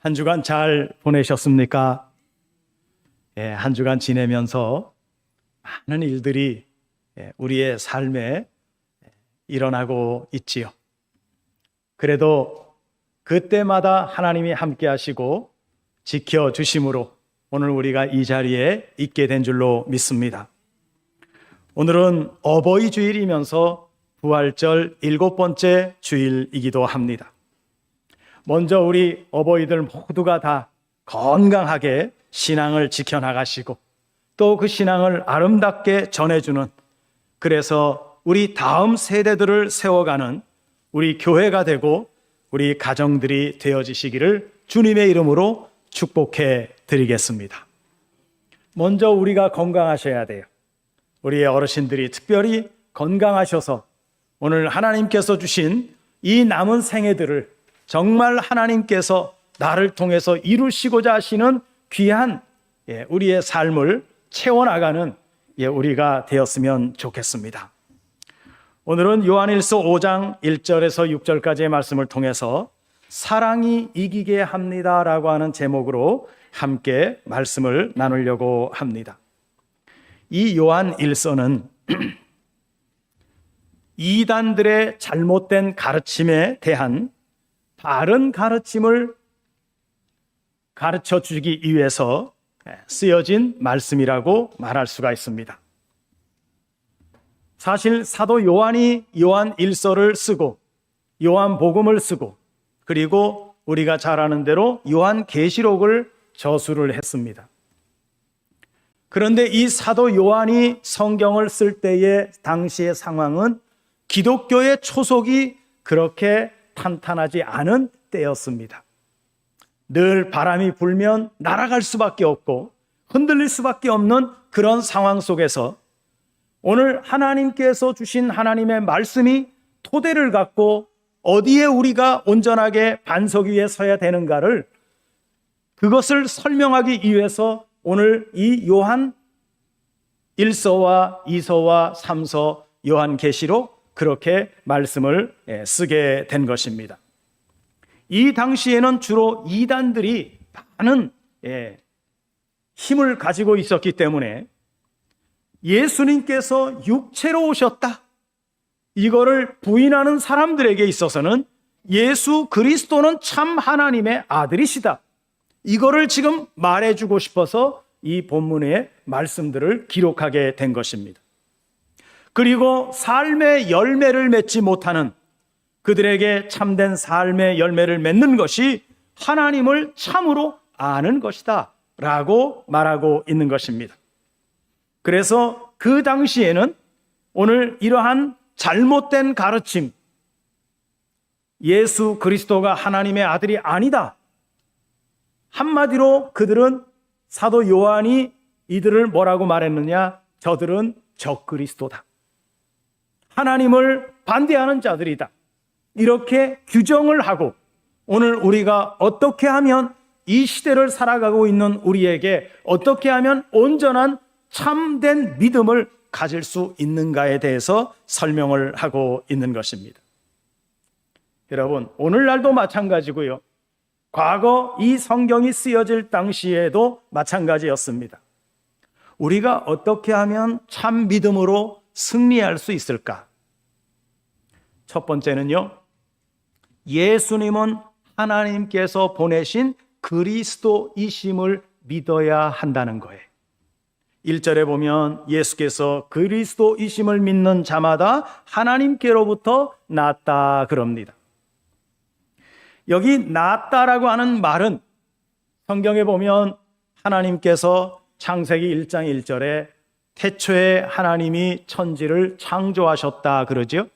한 주간 잘 보내셨습니까? 예, 한 주간 지내면서 많은 일들이 예, 우리의 삶에 일어나고 있지요. 그래도 그때마다 하나님이 함께 하시고 지켜 주심으로 오늘 우리가 이 자리에 있게 된 줄로 믿습니다. 오늘은 어버이 주일이면서 부활절 일곱 번째 주일이기도 합니다. 먼저 우리 어버이들 모두가 다 건강하게 신앙을 지켜나가시고 또 그 신앙을 아름답게 전해주는 그래서 우리 다음 세대들을 세워가는 우리 교회가 되고 우리 가정들이 되어지시기를 주님의 이름으로 축복해 드리겠습니다. 먼저 우리가 건강하셔야 돼요. 우리의 어르신들이 특별히 건강하셔서 오늘 하나님께서 주신 이 남은 생애들을 정말 하나님께서 나를 통해서 이루시고자 하시는 귀한 예, 우리의 삶을 채워나가는 예, 우리가 되었으면 좋겠습니다. 오늘은 요한일서 5장 1절에서 6절까지의 말씀을 통해서 사랑이 이기게 합니다 라고 하는 제목으로 함께 말씀을 나누려고 합니다. 이 요한 일서는 이단들의 잘못된 가르침에 대한 바른 가르침을 가르쳐 주기 위해서 쓰여진 말씀이라고 말할 수가 있습니다. 사실 사도 요한이 요한 일서를 쓰고 요한 복음을 쓰고 그리고 우리가 잘 아는 대로 요한 계시록을 저수를 했습니다. 그런데 이 사도 요한이 성경을 쓸 때의 당시의 상황은 기독교의 초속이 그렇게 탄탄하지 않은 때였습니다. 늘 바람이 불면 날아갈 수밖에 없고 흔들릴 수밖에 없는 그런 상황 속에서 오늘 하나님께서 주신 하나님의 말씀이 토대를 갖고 어디에 우리가 온전하게 반석 위에 서야 되는가를 그것을 설명하기 위해서 오늘 이 요한 1서와 2서와 3서 요한 계시록 그렇게 말씀을 예, 쓰게 된 것입니다. 이 당시에는 주로 이단들이 많은 예, 힘을 가지고 있었기 때문에 예수님께서 육체로 오셨다. 이거를 부인하는 사람들에게 있어서는 예수 그리스도는 참 하나님의 아들이시다. 이거를 지금 말해주고 싶어서 이 본문의 말씀들을 기록하게 된 것입니다. 그리고 삶의 열매를 맺지 못하는 그들에게 참된 삶의 열매를 맺는 것이 하나님을 참으로 아는 것이다. 라고 말하고 있는 것입니다. 그래서 그 당시에는 오늘 이러한 잘못된 가르침, 예수 그리스도가 하나님의 아들이 아니다. 한마디로 그들은 사도 요한이 이들을 뭐라고 말했느냐? 저들은 적그리스도다. 하나님을 반대하는 자들이다. 이렇게 규정을 하고 오늘 우리가 어떻게 하면 이 시대를 살아가고 있는 우리에게 어떻게 하면 온전한 참된 믿음을 가질 수 있는가에 대해서 설명을 하고 있는 것입니다. 여러분, 오늘날도 마찬가지고요. 과거 이 성경이 쓰여질 당시에도 마찬가지였습니다. 우리가 어떻게 하면 참 믿음으로 승리할 수 있을까? 첫 번째는요, 예수님은 하나님께서 보내신 그리스도이심을 믿어야 한다는 거예요. 1절에 보면 예수께서 그리스도이심을 믿는 자마다 하나님께로부터 낫다 그럽니다. 여기 낫다라고 하는 말은 성경에 보면 하나님께서 창세기 1장 1절에 태초에 하나님이 천지를 창조하셨다 그러죠.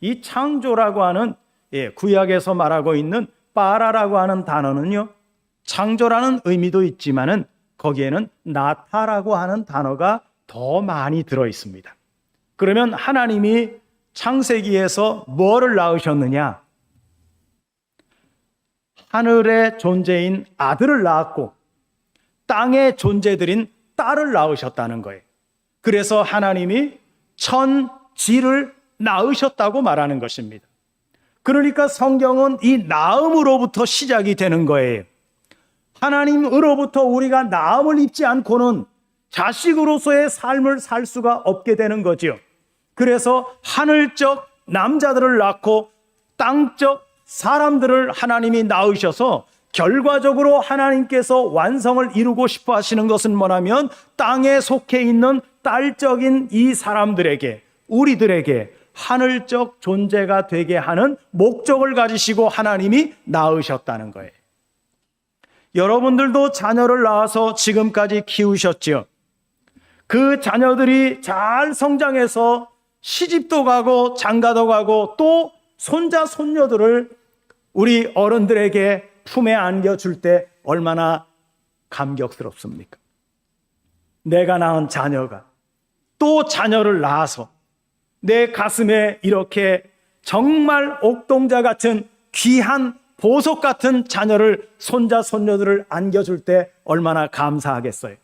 이 창조라고 하는 예, 구약에서 말하고 있는 빠라라고 하는 단어는요. 창조라는 의미도 있지만은 거기에는 나타라고 하는 단어가 더 많이 들어 있습니다. 그러면 하나님이 창세기에서 뭐를 낳으셨느냐? 하늘의 존재인 아들을 낳았고 땅의 존재들인 딸을 낳으셨다는 거예요. 그래서 하나님이 천지를 낳으셨다고 말하는 것입니다. 그러니까 성경은 이 낳음으로부터 시작이 되는 거예요. 하나님으로부터 우리가 나음을 입지 않고는 자식으로서의 삶을 살 수가 없게 되는 거지요. 그래서 하늘적 남자들을 낳고 땅적 사람들을 하나님이 낳으셔서 결과적으로 하나님께서 완성을 이루고 싶어 하시는 것은 뭐냐면 땅에 속해 있는 딸적인 이 사람들에게 우리들에게 하늘적 존재가 되게 하는 목적을 가지시고 하나님이 낳으셨다는 거예요. 여러분들도 자녀를 낳아서 지금까지 키우셨지요. 그 자녀들이 잘 성장해서 시집도 가고 장가도 가고 또 손자 손녀들을 우리 어른들에게 품에 안겨줄 때 얼마나 감격스럽습니까? 내가 낳은 자녀가 또 자녀를 낳아서 내 가슴에 이렇게 정말 옥동자 같은 귀한 보석 같은 자녀를 손자 손녀들을 안겨줄 때 얼마나 감사하겠어요.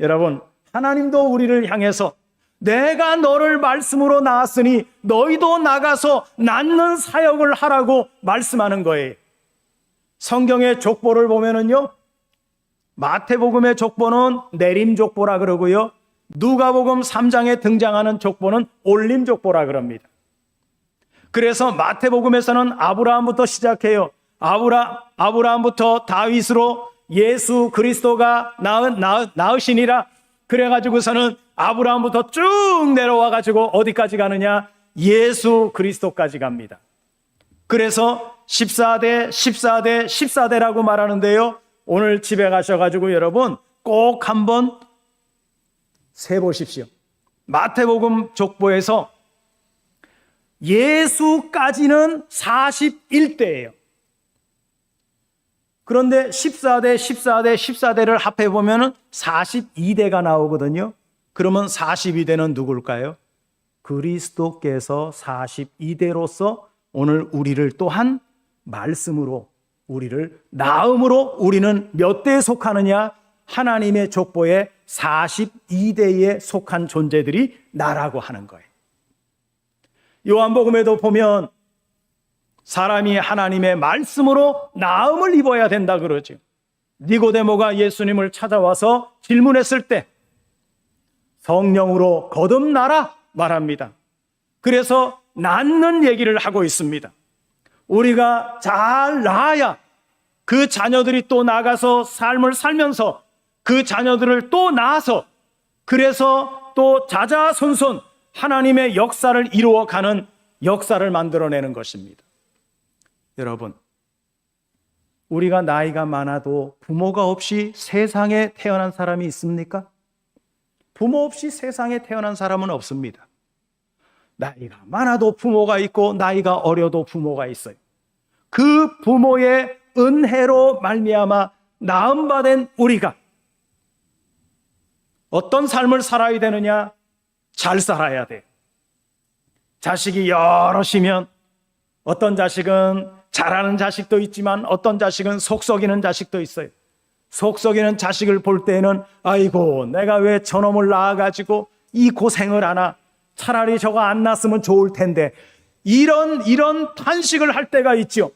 여러분 하나님도 우리를 향해서 내가 너를 말씀으로 낳았으니 너희도 나가서 낳는 사역을 하라고 말씀하는 거예요. 성경의 족보를 보면은요. 마태복음의 족보는 내림 족보라 그러고요. 누가복음 3장에 등장하는 족보는 올림 족보라 그럽니다. 그래서 마태복음에서는 아브라함부터 시작해요. 아브라 아브라함부터 다윗으로 예수 그리스도가 낳은 낳, 낳으시니라 그래 가지고서는 아브라함부터 쭉 내려와 가지고 어디까지 가느냐? 예수 그리스도까지 갑니다. 그래서 14대, 14대, 14대라고 말하는데요. 오늘 집에 가셔가지고 여러분 꼭 한번 세 보십시오. 마태복음 족보에서 예수까지는 41대예요. 그런데 14대, 14대, 14대를 합해 보면은 42대가 나오거든요. 그러면 42대는 누굴까요? 그리스도께서 42대로서 오늘 우리를 또한 말씀으로 우리를 나음으로 우리는 몇 대에 속하느냐? 하나님의 족보에 42대에 속한 존재들이 나라고 하는 거예요. 요한복음에도 보면 사람이 하나님의 말씀으로 나음을 입어야 된다 그러죠. 니고데모가 예수님을 찾아와서 질문했을 때 성령으로 거듭나라 말합니다. 그래서 낳는 얘기를 하고 있습니다. 우리가 잘 낳아야 그 자녀들이 또 나가서 삶을 살면서 그 자녀들을 또 낳아서 그래서 또 자자손손 하나님의 역사를 이루어가는 역사를 만들어내는 것입니다. 여러분, 우리가 나이가 많아도 부모가 없이 세상에 태어난 사람이 있습니까? 부모 없이 세상에 태어난 사람은 없습니다. 나이가 많아도 부모가 있고 나이가 어려도 부모가 있어요. 그 부모의 은혜로 말미암아 나음 받은 우리가 어떤 삶을 살아야 되느냐? 잘 살아야 돼. 자식이 여럿이면 어떤 자식은 잘하는 자식도 있지만 어떤 자식은 속 썩이는 자식도 있어요. 속 썩이는 자식을 볼 때에는 아이고 내가 왜 저놈을 낳아가지고 이 고생을 하나 차라리 저거 안 낳았으면 좋을 텐데 이런 이런 탄식을 할 때가 있죠.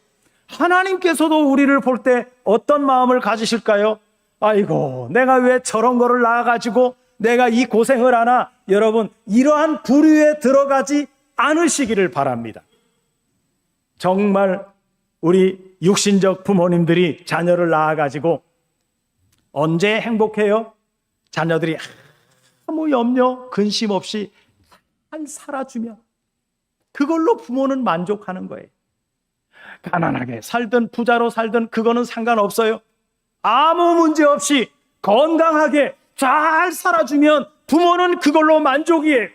하나님께서도 우리를 볼 때 어떤 마음을 가지실까요? 아이고 내가 왜 저런 거를 낳아가지고 내가 이 고생을 하나 여러분 이러한 부류에 들어가지 않으시기를 바랍니다. 정말 우리 육신적 부모님들이 자녀를 낳아가지고 언제 행복해요? 자녀들이 아무 염려, 근심 없이 잘 살아주면 그걸로 부모는 만족하는 거예요. 가난하게 살든 부자로 살든 그거는 상관없어요. 아무 문제 없이 건강하게 잘 살아주면 부모는 그걸로 만족이에요.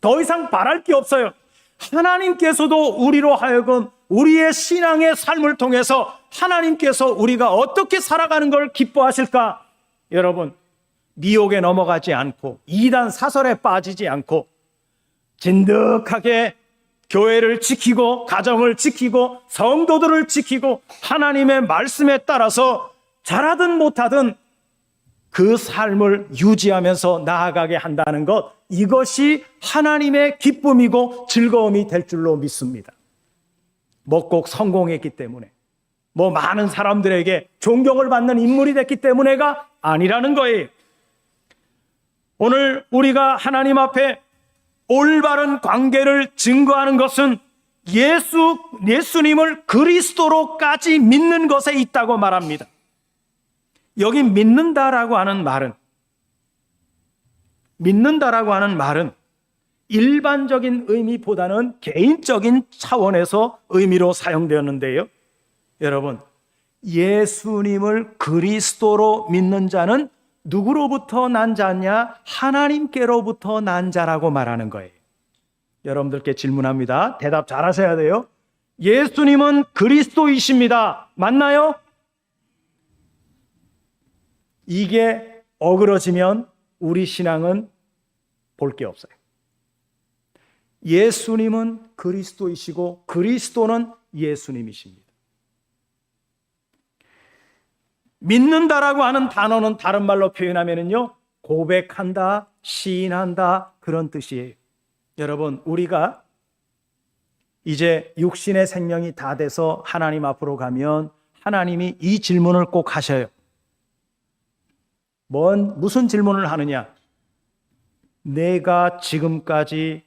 더 이상 바랄 게 없어요. 하나님께서도 우리로 하여금 우리의 신앙의 삶을 통해서 하나님께서 우리가 어떻게 살아가는 걸 기뻐하실까? 여러분, 미혹에 넘어가지 않고 이단 사설에 빠지지 않고 진득하게 교회를 지키고 가정을 지키고 성도들을 지키고 하나님의 말씀에 따라서 잘하든 못하든 그 삶을 유지하면서 나아가게 한다는 것 이것이 하나님의 기쁨이고 즐거움이 될 줄로 믿습니다. 뭐 꼭 성공했기 때문에 뭐 많은 사람들에게 존경을 받는 인물이 됐기 때문에가 아니라는 거예요. 오늘 우리가 하나님 앞에 올바른 관계를 증거하는 것은 예수, 예수님을 그리스도로까지 믿는 것에 있다고 말합니다. 여기 믿는다라고 하는 말은, 믿는다라고 하는 말은 일반적인 의미보다는 개인적인 차원에서 의미로 사용되었는데요. 여러분, 예수님을 그리스도로 믿는 자는 누구로부터 난 자냐? 하나님께로부터 난 자라고 말하는 거예요. 여러분들께 질문합니다. 대답 잘 하셔야 돼요. 예수님은 그리스도이십니다. 맞나요? 이게 어그러지면 우리 신앙은 볼 게 없어요. 예수님은 그리스도이시고 그리스도는 예수님이십니다. 믿는다라고 하는 단어는 다른 말로 표현하면은요, 고백한다, 시인한다, 그런 뜻이에요. 여러분, 우리가 이제 육신의 생명이 다 돼서 하나님 앞으로 가면 하나님이 이 질문을 꼭 하셔요. 뭔, 무슨 질문을 하느냐? 내가 지금까지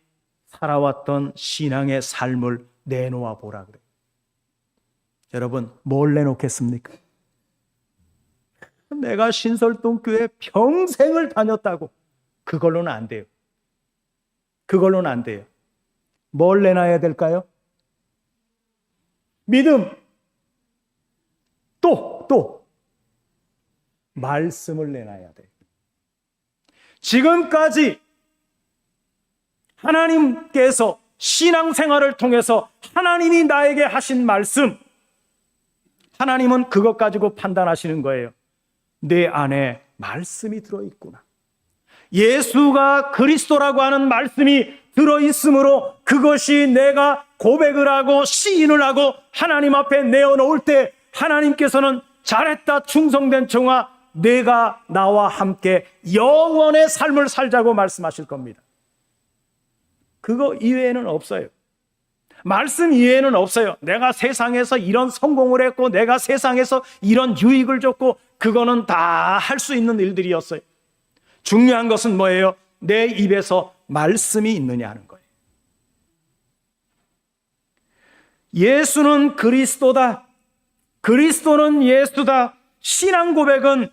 살아왔던 신앙의 삶을 내놓아 보라 그래요. 여러분, 뭘 내놓겠습니까? 내가 신설동 교회 평생을 다녔다고. 그걸로는 안 돼요. 그걸로는 안 돼요. 뭘 내놔야 될까요? 믿음. 또, 또. 말씀을 내놔야 돼요. 지금까지 하나님께서 신앙생활을 통해서 하나님이 나에게 하신 말씀, 하나님은 그것 가지고 판단하시는 거예요. 내 안에 말씀이 들어있구나. 예수가 그리스도라고 하는 말씀이 들어있으므로 그것이 내가 고백을 하고 시인을 하고 하나님 앞에 내어놓을 때 하나님께서는 잘했다 충성된 종아 내가 나와 함께 영원의 삶을 살자고 말씀하실 겁니다. 그거 이외에는 없어요. 말씀 이외에는 없어요. 내가 세상에서 이런 성공을 했고, 내가 세상에서 이런 유익을 줬고, 그거는 다 할 수 있는 일들이었어요. 중요한 것은 뭐예요? 내 입에서 말씀이 있느냐 하는 거예요. 예수는 그리스도다. 그리스도는 예수다. 신앙 고백은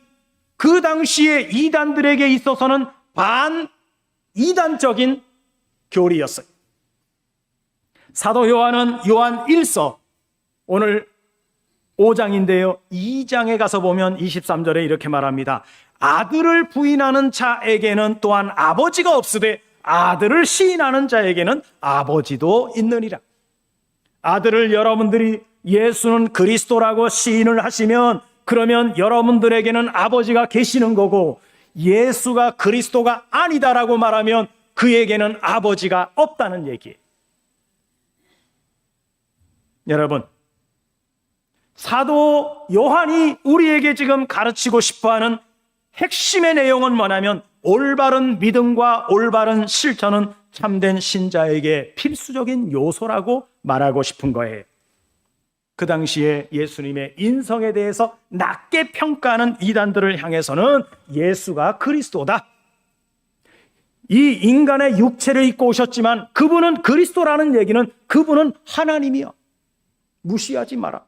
그 당시에 이단들에게 있어서는 반 이단적인 교리였어요. 사도 요한은 요한 1서 오늘 5장인데요. 2장에 가서 보면 23절에 이렇게 말합니다. 아들을 부인하는 자에게는 또한 아버지가 없으되 아들을 시인하는 자에게는 아버지도 있느니라. 아들을 여러분들이 예수는 그리스도라고 시인을 하시면 그러면 여러분들에게는 아버지가 계시는 거고 예수가 그리스도가 아니다라고 말하면 그에게는 아버지가 없다는 얘기예요. 여러분, 사도 요한이 우리에게 지금 가르치고 싶어 하는 핵심의 내용은 뭐냐면 올바른 믿음과 올바른 실천은 참된 신자에게 필수적인 요소라고 말하고 싶은 거예요. 그 당시에 예수님의 인성에 대해서 낮게 평가하는 이단들을 향해서는 예수가 그리스도다. 이 인간의 육체를 입고 오셨지만 그분은 그리스도라는 얘기는 그분은 하나님이요. 무시하지 마라.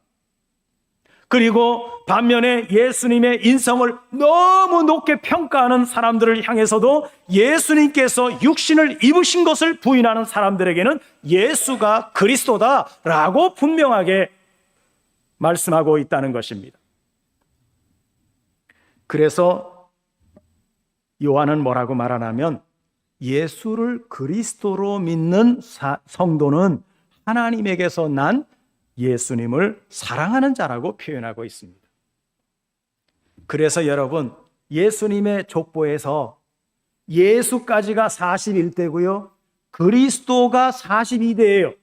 그리고 반면에 예수님의 인성을 너무 높게 평가하는 사람들을 향해서도 예수님께서 육신을 입으신 것을 부인하는 사람들에게는 예수가 그리스도다라고 분명하게 말씀하고 있다는 것입니다. 그래서 요한은 뭐라고 말하냐면 예수를 그리스도로 믿는 성도는 하나님에게서 난 예수님을 사랑하는 자라고 표현하고 있습니다. 그래서 여러분, 예수님의 족보에서 예수까지가 41대고요. 그리스도가 42대예요.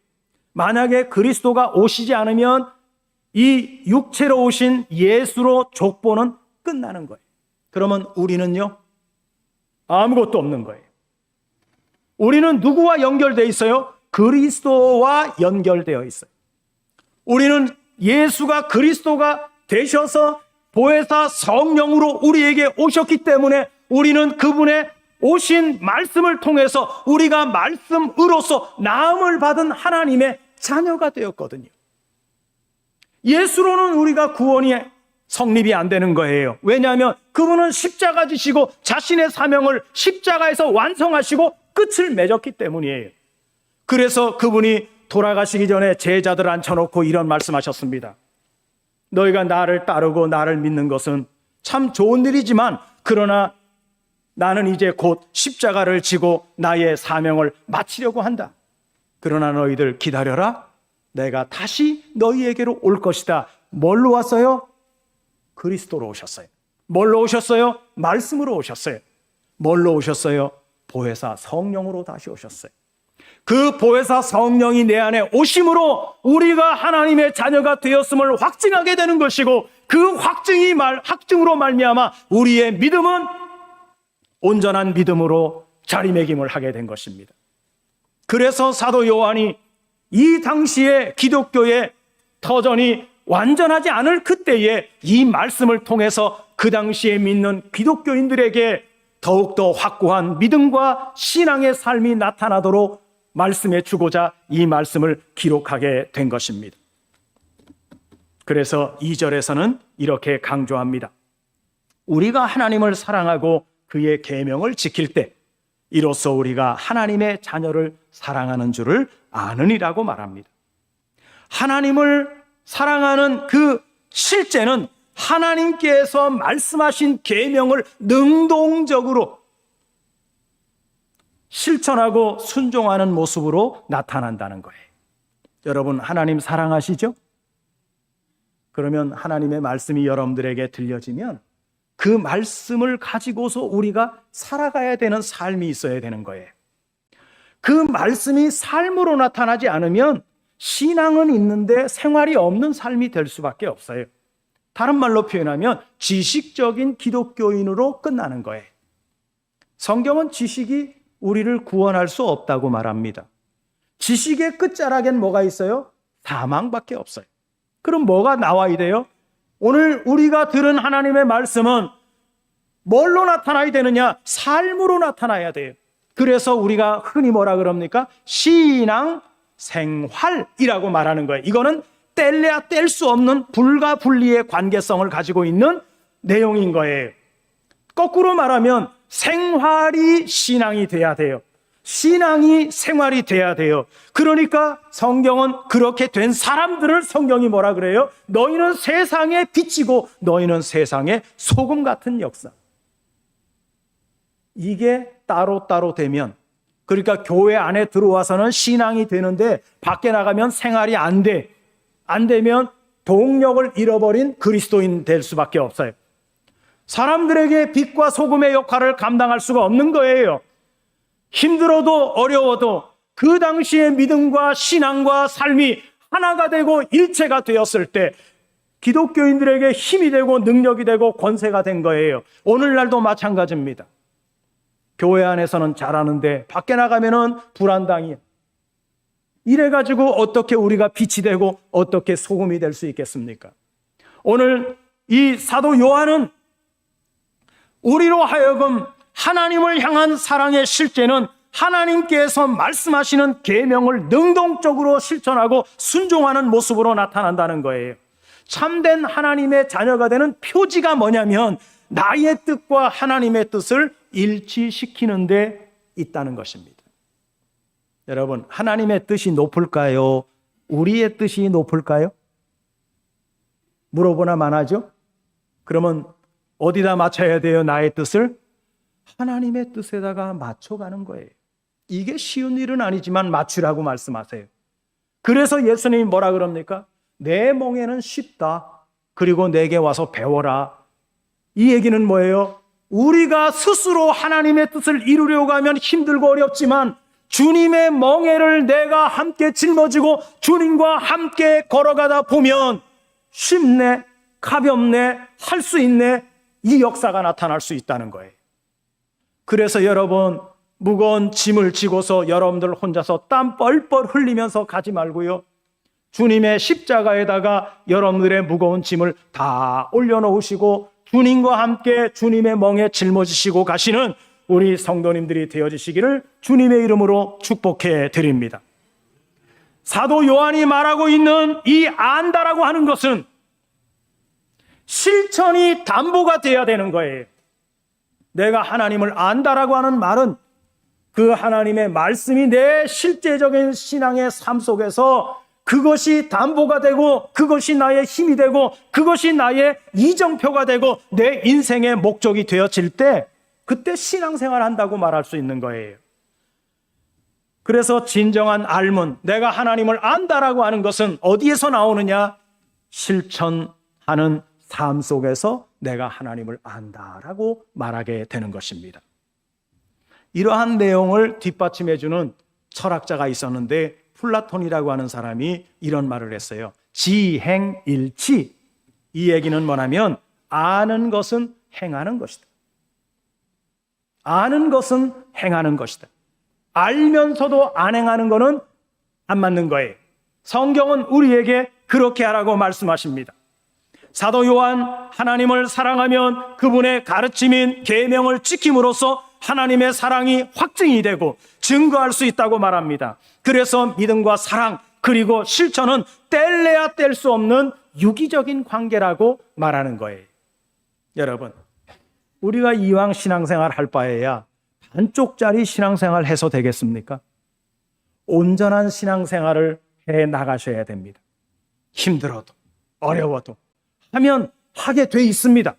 만약에 그리스도가 오시지 않으면 이 육체로 오신 예수로 족보는 끝나는 거예요. 그러면 우리는요? 아무것도 없는 거예요. 우리는 누구와 연결되어 있어요? 그리스도와 연결되어 있어요. 우리는 예수가 그리스도가 되셔서 보혜사 성령으로 우리에게 오셨기 때문에 우리는 그분의 오신 말씀을 통해서 우리가 말씀으로서 나음을 받은 하나님의 자녀가 되었거든요. 예수로는 우리가 구원이 성립이 안 되는 거예요. 왜냐하면 그분은 십자가 지시고 자신의 사명을 십자가에서 완성하시고 끝을 맺었기 때문이에요. 그래서 그분이 돌아가시기 전에 제자들 앉혀놓고 이런 말씀하셨습니다. 너희가 나를 따르고 나를 믿는 것은 참 좋은 일이지만 그러나 나는 이제 곧 십자가를 지고 나의 사명을 마치려고 한다. 그러나 너희들 기다려라. 내가 다시 너희에게로 올 것이다. 뭘로 왔어요? 그리스도로 오셨어요. 뭘로 오셨어요? 말씀으로 오셨어요. 뭘로 오셨어요? 보혜사 성령으로 다시 오셨어요. 그 보혜사 성령이 내 안에 오심으로 우리가 하나님의 자녀가 되었음을 확증하게 되는 것이고 그 확증이 말 확증으로 말미암아 우리의 믿음은 온전한 믿음으로 자리매김을 하게 된 것입니다. 그래서 사도 요한이 이 당시에 기독교의 터전이 완전하지 않을 그때에 이 말씀을 통해서 그 당시에 믿는 기독교인들에게 더욱더 확고한 믿음과 신앙의 삶이 나타나도록 말씀해 주고자 이 말씀을 기록하게 된 것입니다. 그래서 2절에서는 이렇게 강조합니다. 우리가 하나님을 사랑하고 그의 계명을 지킬 때 이로써 우리가 하나님의 자녀를 사랑하는 줄을 아느니라고 말합니다. 하나님을 사랑하는 그 실제는 하나님께서 말씀하신 계명을 능동적으로 실천하고 순종하는 모습으로 나타난다는 거예요. 여러분 하나님 사랑하시죠? 그러면 하나님의 말씀이 여러분들에게 들려지면 그 말씀을 가지고서 우리가 살아가야 되는 삶이 있어야 되는 거예요. 그 말씀이 삶으로 나타나지 않으면 신앙은 있는데 생활이 없는 삶이 될 수밖에 없어요. 다른 말로 표현하면 지식적인 기독교인으로 끝나는 거예요. 성경은 지식이 우리를 구원할 수 없다고 말합니다. 지식의 끝자락엔 뭐가 있어요? 사망밖에 없어요. 그럼 뭐가 나와야 돼요? 오늘 우리가 들은 하나님의 말씀은 뭘로 나타나야 되느냐? 삶으로 나타나야 돼요. 그래서 우리가 흔히 뭐라 그럽니까? 신앙 생활이라고 말하는 거예요. 이거는 뗄래야 뗄 수 없는 불가분리의 관계성을 가지고 있는 내용인 거예요. 거꾸로 말하면 생활이 신앙이 돼야 돼요. 신앙이 생활이 돼야 돼요. 그러니까 성경은 그렇게 된 사람들을 성경이 뭐라 그래요? 너희는 세상의 빛이고 너희는 세상의 소금 같은 역사. 이게 따로따로 되면 그러니까 교회 안에 들어와서는 신앙이 되는데 밖에 나가면 생활이 안 돼. 안 되면 동력을 잃어버린 그리스도인 될 수밖에 없어요. 사람들에게 빛과 소금의 역할을 감당할 수가 없는 거예요. 힘들어도 어려워도 그 당시의 믿음과 신앙과 삶이 하나가 되고 일체가 되었을 때 기독교인들에게 힘이 되고 능력이 되고 권세가 된 거예요. 오늘날도 마찬가지입니다. 교회 안에서는 잘하는데 밖에 나가면은 불안당이에요. 이래가지고 어떻게 우리가 빛이 되고 어떻게 소금이 될 수 있겠습니까? 오늘 이 사도 요한은 우리로 하여금 하나님을 향한 사랑의 실제는 하나님께서 말씀하시는 계명을 능동적으로 실천하고 순종하는 모습으로 나타난다는 거예요. 참된 하나님의 자녀가 되는 표지가 뭐냐면 나의 뜻과 하나님의 뜻을 일치시키는 데 있다는 것입니다. 여러분, 하나님의 뜻이 높을까요? 우리의 뜻이 높을까요? 물어보나 마나죠? 그러면 어디다 맞춰야 돼요? 나의 뜻을? 하나님의 뜻에다가 맞춰가는 거예요. 이게 쉬운 일은 아니지만 맞추라고 말씀하세요. 그래서 예수님이 뭐라 그럽니까? 내 멍에는 쉽다. 그리고 내게 와서 배워라. 이 얘기는 뭐예요? 우리가 스스로 하나님의 뜻을 이루려고 하면 힘들고 어렵지만 주님의 멍에를 내가 함께 짊어지고 주님과 함께 걸어가다 보면 쉽네, 가볍네, 할 수 있네, 이 역사가 나타날 수 있다는 거예요. 그래서 여러분, 무거운 짐을 지고서 여러분들 혼자서 땀 뻘뻘 흘리면서 가지 말고요. 주님의 십자가에다가 여러분들의 무거운 짐을 다 올려놓으시고 주님과 함께 주님의 멍에 짊어지시고 가시는 우리 성도님들이 되어지시기를 주님의 이름으로 축복해 드립니다. 사도 요한이 말하고 있는 이 안다라고 하는 것은 실천이 담보가 돼야 되는 거예요. 내가 하나님을 안다라고 하는 말은 그 하나님의 말씀이 내 실제적인 신앙의 삶 속에서 그것이 담보가 되고 그것이 나의 힘이 되고 그것이 나의 이정표가 되고 내 인생의 목적이 되어질 때 그때 신앙생활 한다고 말할 수 있는 거예요. 그래서 진정한 알문, 내가 하나님을 안다라고 하는 것은 어디에서 나오느냐? 실천하는 삶 속에서 내가 하나님을 안다라고 말하게 되는 것입니다. 이러한 내용을 뒷받침해 주는 철학자가 있었는데 플라톤이라고 하는 사람이 이런 말을 했어요. 지행일치. 이 얘기는 뭐냐면 아는 것은 행하는 것이다. 아는 것은 행하는 것이다. 알면서도 안 행하는 것은 안 맞는 거예요. 성경은 우리에게 그렇게 하라고 말씀하십니다. 사도 요한 하나님을 사랑하면 그분의 가르침인 계명을 지킴으로써 하나님의 사랑이 확증이 되고 증거할 수 있다고 말합니다. 그래서 믿음과 사랑 그리고 실천은 뗄래야 뗄 수 없는 유기적인 관계라고 말하는 거예요. 여러분, 우리가 이왕 신앙생활 할 바에야 반쪽짜리 신앙생활 해서 되겠습니까? 온전한 신앙생활을 해 나가셔야 됩니다. 힘들어도 어려워도 하면 하게 돼 있습니다.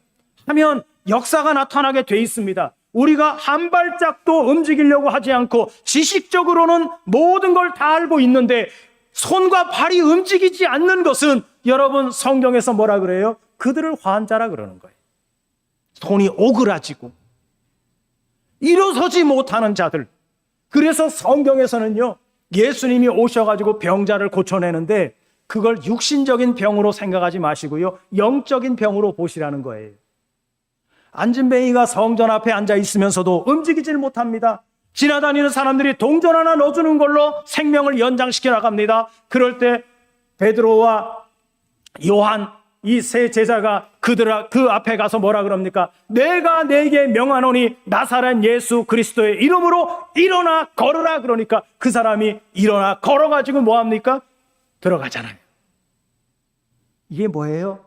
하면 역사가 나타나게 돼 있습니다. 우리가 한 발짝도 움직이려고 하지 않고 지식적으로는 모든 걸 다 알고 있는데 손과 발이 움직이지 않는 것은 여러분 성경에서 뭐라 그래요? 그들을 환자라 그러는 거예요. 손이 오그라지고 일어서지 못하는 자들. 그래서 성경에서는요, 예수님이 오셔가지고 병자를 고쳐내는데 그걸 육신적인 병으로 생각하지 마시고요, 영적인 병으로 보시라는 거예요. 안진뱅이가 성전 앞에 앉아 있으면서도 움직이질 못합니다. 지나다니는 사람들이 동전 하나 넣어주는 걸로 생명을 연장시켜 나갑니다. 그럴 때 베드로와 요한 이 세 제자가 그들 그 앞에 가서 뭐라 그럽니까? 내가 내게 명하노니 나사렛 예수 그리스도의 이름으로 일어나 걸어라 그러니까 그 사람이 일어나 걸어가지고 뭐 합니까? 들어가잖아요. 이게 뭐예요?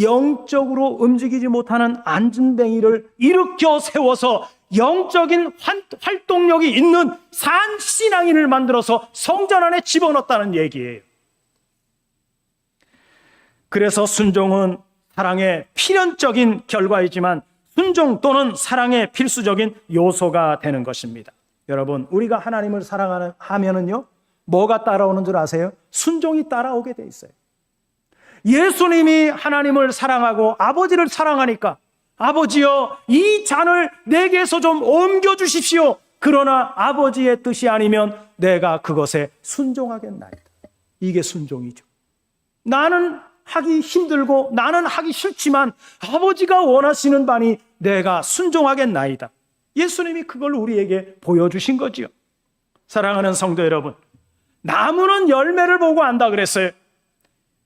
영적으로 움직이지 못하는 안진뱅이를 일으켜 세워서 영적인 활동력이 있는 산 신앙인을 만들어서 성전 안에 집어넣었다는 얘기예요. 그래서 순종은 사랑의 필연적인 결과이지만 순종 또는 사랑의 필수적인 요소가 되는 것입니다. 여러분, 우리가 하나님을 사랑하면은요, 뭐가 따라오는 줄 아세요? 순종이 따라오게 돼 있어요. 예수님이 하나님을 사랑하고 아버지를 사랑하니까 아버지여 이 잔을 내게서 좀 옮겨 주십시오. 그러나 아버지의 뜻이 아니면 내가 그것에 순종하겠나이다. 이게 순종이죠. 나는 하기 힘들고 나는 하기 싫지만 아버지가 원하시는 바니 내가 순종하겠나이다. 예수님이 그걸 우리에게 보여주신 거지요. 사랑하는 성도 여러분, 나무는 열매를 보고 안다 그랬어요.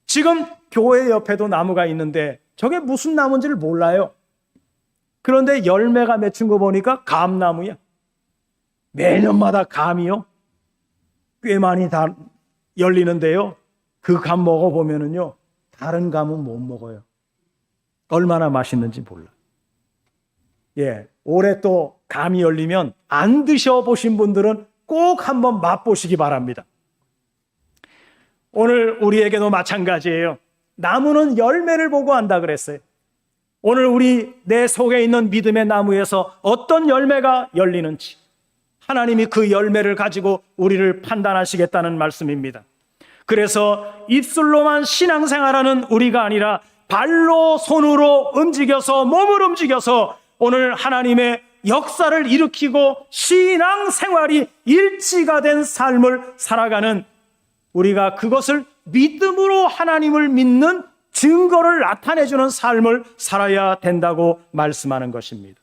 지금 교회 옆에도 나무가 있는데 저게 무슨 나무인지를 몰라요. 그런데 열매가 맺힌 거 보니까 감나무야. 매년마다 감이요. 꽤 많이 다 열리는데요. 그 감 먹어보면은요. 다른 감은 못 먹어요. 얼마나 맛있는지 몰라. 예. 올해 또 감이 열리면 안 드셔보신 분들은 꼭 한번 맛보시기 바랍니다. 오늘 우리에게도 마찬가지예요. 나무는 열매를 보고 안다 그랬어요. 오늘 우리 내 속에 있는 믿음의 나무에서 어떤 열매가 열리는지 하나님이 그 열매를 가지고 우리를 판단하시겠다는 말씀입니다. 그래서 입술로만 신앙생활하는 우리가 아니라 발로 손으로 움직여서 몸을 움직여서 오늘 하나님의 역사를 일으키고 신앙생활이 일치가 된 삶을 살아가는 우리가 그것을 믿음으로 하나님을 믿는 증거를 나타내주는 삶을 살아야 된다고 말씀하는 것입니다.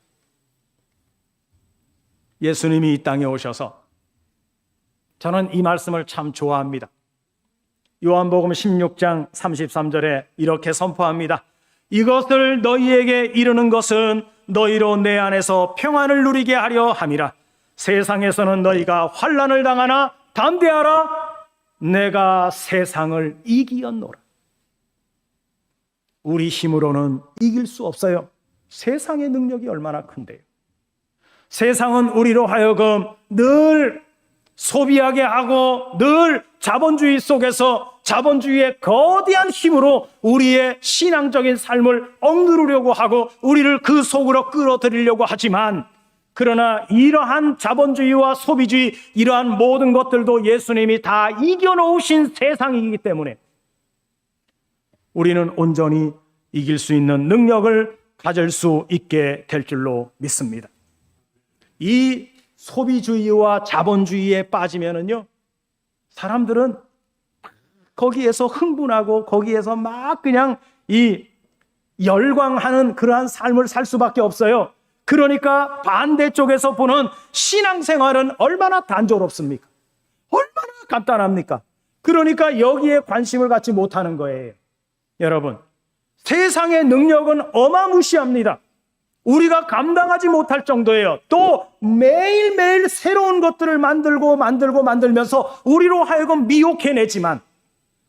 예수님이 이 땅에 오셔서 저는 이 말씀을 참 좋아합니다. 요한복음 16장 33절에 이렇게 선포합니다. 이것을 너희에게 이르는 것은 너희로 내 안에서 평안을 누리게 하려 함이라. 세상에서는 너희가 환난을 당하나 담대하라. 내가 세상을 이기었노라. 우리 힘으로는 이길 수 없어요. 세상의 능력이 얼마나 큰데요. 세상은 우리로 하여금 늘 소비하게 하고 늘 자본주의 속에서 자본주의의 거대한 힘으로 우리의 신앙적인 삶을 억누르려고 하고 우리를 그 속으로 끌어들이려고 하지만 그러나 이러한 자본주의와 소비주의 이러한 모든 것들도 예수님이 다 이겨놓으신 세상이기 때문에 우리는 온전히 이길 수 있는 능력을 가질 수 있게 될 줄로 믿습니다. 이 소비주의와 자본주의에 빠지면은요, 사람들은 거기에서 흥분하고 거기에서 막 그냥 이 열광하는 그러한 삶을 살 수밖에 없어요. 그러니까 반대쪽에서 보는 신앙생활은 얼마나 단조롭습니까? 얼마나 간단합니까? 그러니까 여기에 관심을 갖지 못하는 거예요. 여러분, 세상의 능력은 어마무시합니다. 우리가 감당하지 못할 정도예요. 또 매일매일 새로운 것들을 만들고 만들고 만들면서 우리로 하여금 미혹해내지만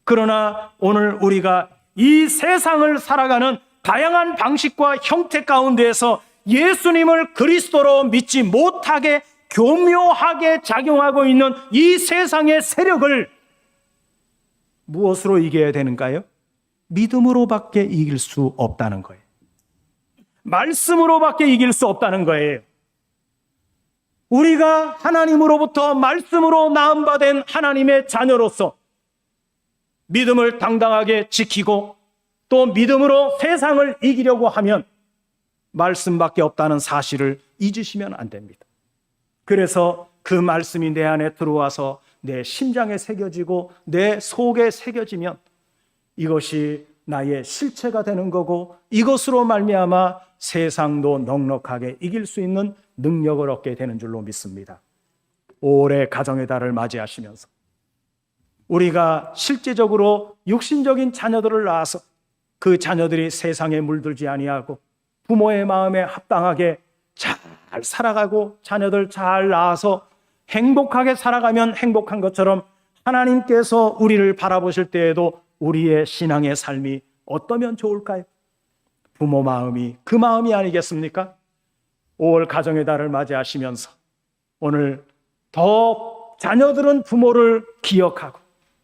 그러나 오늘 우리가 이 세상을 살아가는 다양한 방식과 형태 가운데에서 예수님을 그리스도로 믿지 못하게 교묘하게 작용하고 있는 이 세상의 세력을 무엇으로 이겨야 되는가요? 믿음으로밖에 이길 수 없다는 거예요. 말씀으로밖에 이길 수 없다는 거예요. 우리가 하나님으로부터 말씀으로 나음받은 하나님의 자녀로서 믿음을 당당하게 지키고 또 믿음으로 세상을 이기려고 하면 말씀밖에 없다는 사실을 잊으시면 안 됩니다. 그래서 그 말씀이 내 안에 들어와서 내 심장에 새겨지고 내 속에 새겨지면 이것이 나의 실체가 되는 거고 이것으로 말미암아 세상도 넉넉하게 이길 수 있는 능력을 얻게 되는 줄로 믿습니다. 올해 가정의 달을 맞이하시면서 우리가 실제적으로 육신적인 자녀들을 낳아서 그 자녀들이 세상에 물들지 아니하고 부모의 마음에 합당하게 잘 살아가고 자녀들 잘 낳아서 행복하게 살아가면 행복한 것처럼 하나님께서 우리를 바라보실 때에도 우리의 신앙의 삶이 어떠면 좋을까요? 부모 마음이 그 마음이 아니겠습니까? 5월 가정의 달을 맞이하시면서 오늘 더 자녀들은 부모를 기억하고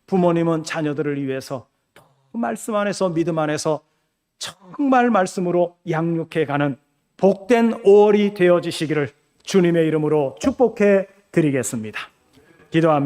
부모님은 자녀들을 위해서 더 말씀 안에서 믿음 안에서 정말 말씀으로 양육해 가는 복된 5월이 되어지시기를 주님의 이름으로 축복해 드리겠습니다. 기도합니다.